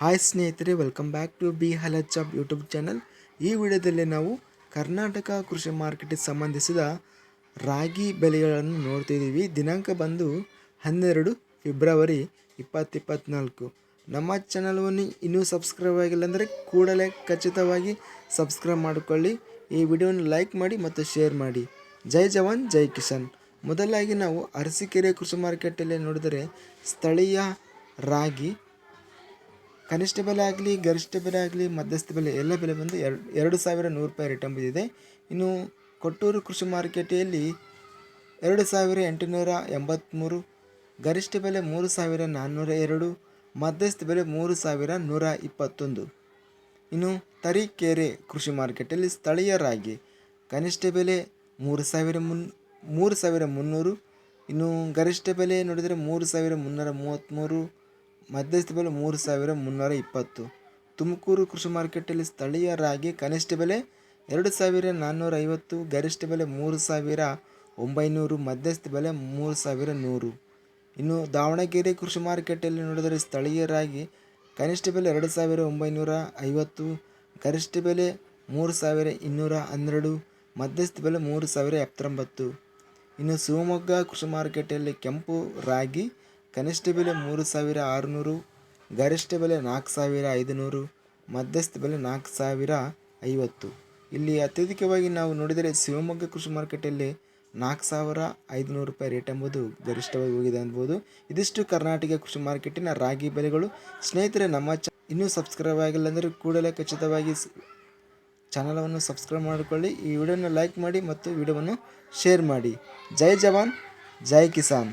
Hi ಸ್ನೇಹಿತರೆ welcome back to ಬಿ ಹಲಚ್ ಜಾಬ್ ಯೂಟ್ಯೂಬ್ ಚಾನಲ್ ಈ ವಿಡಿಯೋದಲ್ಲಿ ನಾವು ಕರ್ನಾಟಕ ಕೃಷಿ ಮಾರ್ಕೆಟಿಗೆ ಸಂಬಂಧಿಸಿದ ರಾಗಿ ಬೆಲೆಗಳನ್ನು ನೋಡ್ತಿದ್ದೀವಿ ದಿನಾಂಕ ಬಂದು ಹನ್ನೆರಡು ಫೆಬ್ರವರಿ ಇಪ್ಪತ್ತಿಪ್ಪತ್ನಾಲ್ಕು ನಮ್ಮ ಚಾನಲನ್ನು ಇನ್ನೂ ಸಬ್ಸ್ಕ್ರೈಬ್ ಆಗಿಲ್ಲ ಅಂದರೆ ಕೂಡಲೇ ಖಚಿತವಾಗಿ ಸಬ್ಸ್ಕ್ರೈಬ್ ಮಾಡಿಕೊಳ್ಳಿ. ಈ ವಿಡಿಯೋನ ಲೈಕ್ ಮಾಡಿ ಮತ್ತು ಶೇರ್ ಮಾಡಿ. ಜೈ ಜವಾನ್, ಜೈ ಕಿಸಾನ್. ಮೊದಲಾಗಿ ನಾವು ಅರಸೀಕೆರೆ ಕೃಷಿ ಮಾರ್ಕೆಟಲ್ಲಿ ನೋಡಿದರೆ ಸ್ಥಳೀಯ ರಾಗಿ ಕನಿಷ್ಠ ಬೆಲೆ ಆಗಲಿ ಗರಿಷ್ಠ ಬೆಲೆ ಆಗಲಿ ಮಧ್ಯಸ್ಥ ಬೆಲೆ ಎಲ್ಲ ಬೆಲೆ ಬಂದು ಎರಡು ಎರಡು ಸಾವಿರ ನೂರು ರೂಪಾಯಿ ರಿಟರ್ನ್ ಬಿದ್ದಿದೆ ಇನ್ನು ಕೊಟ್ಟೂರು ಕೃಷಿ ಮಾರುಕಟ್ಟೆಯಲ್ಲಿ ಎರಡು ಸಾವಿರ ಎಂಟುನೂರ ಎಂಬತ್ತ್ಮೂರು ಗರಿಷ್ಠ ಬೆಲೆ ಮೂರು ಸಾವಿರ ನಾನ್ನೂರ ಎರಡು, ಮಧ್ಯಸ್ಥ ಬೆಲೆ ಮೂರು ಸಾವಿರ ನೂರ ಇಪ್ಪತ್ತೊಂದು. ಇನ್ನು ತರೀಕೆರೆ ಕೃಷಿ ಮಾರುಕಟ್ಟೆಯಲ್ಲಿ ಸ್ಥಳೀಯ ರಾಗಿ ಕನಿಷ್ಠ ಬೆಲೆ ಮೂರು ಸಾವಿರ ಮುನ್, ಮೂರು ಸಾವಿರ ಮುನ್ನೂರು, ಇನ್ನು ಗರಿಷ್ಠ ಬೆಲೆ ನೋಡಿದರೆ ಮೂರು ಸಾವಿರ ಮುನ್ನೂರ ಮೂವತ್ತ್ಮೂರು ಮಧ್ಯಸ್ಥ ಬೆಲೆ ಮೂರು ಸಾವಿರ ಮುನ್ನೂರ ಇಪ್ಪತ್ತು. ತುಮಕೂರು ಕೃಷಿ ಮಾರ್ಕೆಟಲ್ಲಿ ಸ್ಥಳೀಯ ರಾಗಿ ಕನಿಷ್ಠ ಬೆಲೆ ಎರಡು ಸಾವಿರ ನಾನ್ನೂರ ಐವತ್ತು, ಗರಿಷ್ಠ ಬೆಲೆ ಮೂರು ಸಾವಿರ ಒಂಬೈನೂರು, ಮಧ್ಯಸ್ಥ ಬೆಲೆ ಮೂರು ಸಾವಿರ ನೂರು. ಇನ್ನು ದಾವಣಗೆರೆ ಕೃಷಿ ಮಾರ್ಕೆಟಲ್ಲಿ ನೋಡಿದರೆ ಸ್ಥಳೀಯ ರಾಗಿ ಕನಿಷ್ಠ ಬೆಲೆ ಎರಡು ಸಾವಿರ ಒಂಬೈನೂರ ಐವತ್ತು, ಗರಿಷ್ಠ ಬೆಲೆ ಮೂರು ಸಾವಿರ ಇನ್ನೂರ ಹನ್ನೆರಡು, ಮಧ್ಯಸ್ಥ ಬೆಲೆ ಮೂರು ಸಾವಿರ ಎಪ್ಪತ್ತೊಂಬತ್ತು. ಇನ್ನು ಶಿವಮೊಗ್ಗ ಕೃಷಿ ಮಾರುಕಟ್ಟೆಯಲ್ಲಿ ಕೆಂಪು ರಾಗಿ ಕನಿಷ್ಠ ಬೆಲೆ ಮೂರು ಸಾವಿರ ಆರುನೂರು ಗರಿಷ್ಠ ಬೆಲೆ ನಾಲ್ಕು ಸಾವಿರ ಐದುನೂರು ಮಧ್ಯಸ್ಥ ಬೆಲೆ ನಾಲ್ಕು ಸಾವಿರ ಐವತ್ತು. ಇಲ್ಲಿ ಅತ್ಯಧಿಕವಾಗಿ ನಾವು ನೋಡಿದರೆ ಶಿವಮೊಗ್ಗ ಕೃಷಿ ಮಾರುಕಟ್ಟೆಯಲ್ಲಿ ನಾಲ್ಕು ಸಾವಿರ ಐದುನೂರು ರೂಪಾಯಿ ರೇಟ್ ಎಂಬುದು ಗರಿಷ್ಠವಾಗಿ ಹೋಗಿದೆ ಅನ್ಬೋದು ಇದಿಷ್ಟು ಕರ್ನಾಟಕ ಕೃಷಿ ಮಾರ್ಕೆಟಿನ ರಾಗಿ ಬೆಲೆಗಳು. ಸ್ನೇಹಿತರೆ, ನಮ್ಮ ಚ ಇನ್ನೂ ಸಬ್ಸ್ಕ್ರೈಬ್ ಆಗಿಲ್ಲ ಅಂದರೆ ಕೂಡಲೇ ಖಚಿತವಾಗಿ ಚಾನಲನ್ನು ಸಬ್ಸ್ಕ್ರೈಬ್ ಮಾಡಿಕೊಳ್ಳಿ. ಈ ವಿಡಿಯೋನ ಲೈಕ್ ಮಾಡಿ ಮತ್ತು ವಿಡಿಯೋವನ್ನು ಶೇರ್ ಮಾಡಿ. ಜೈ ಜವಾನ್, ಜೈ ಕಿಸಾನ್.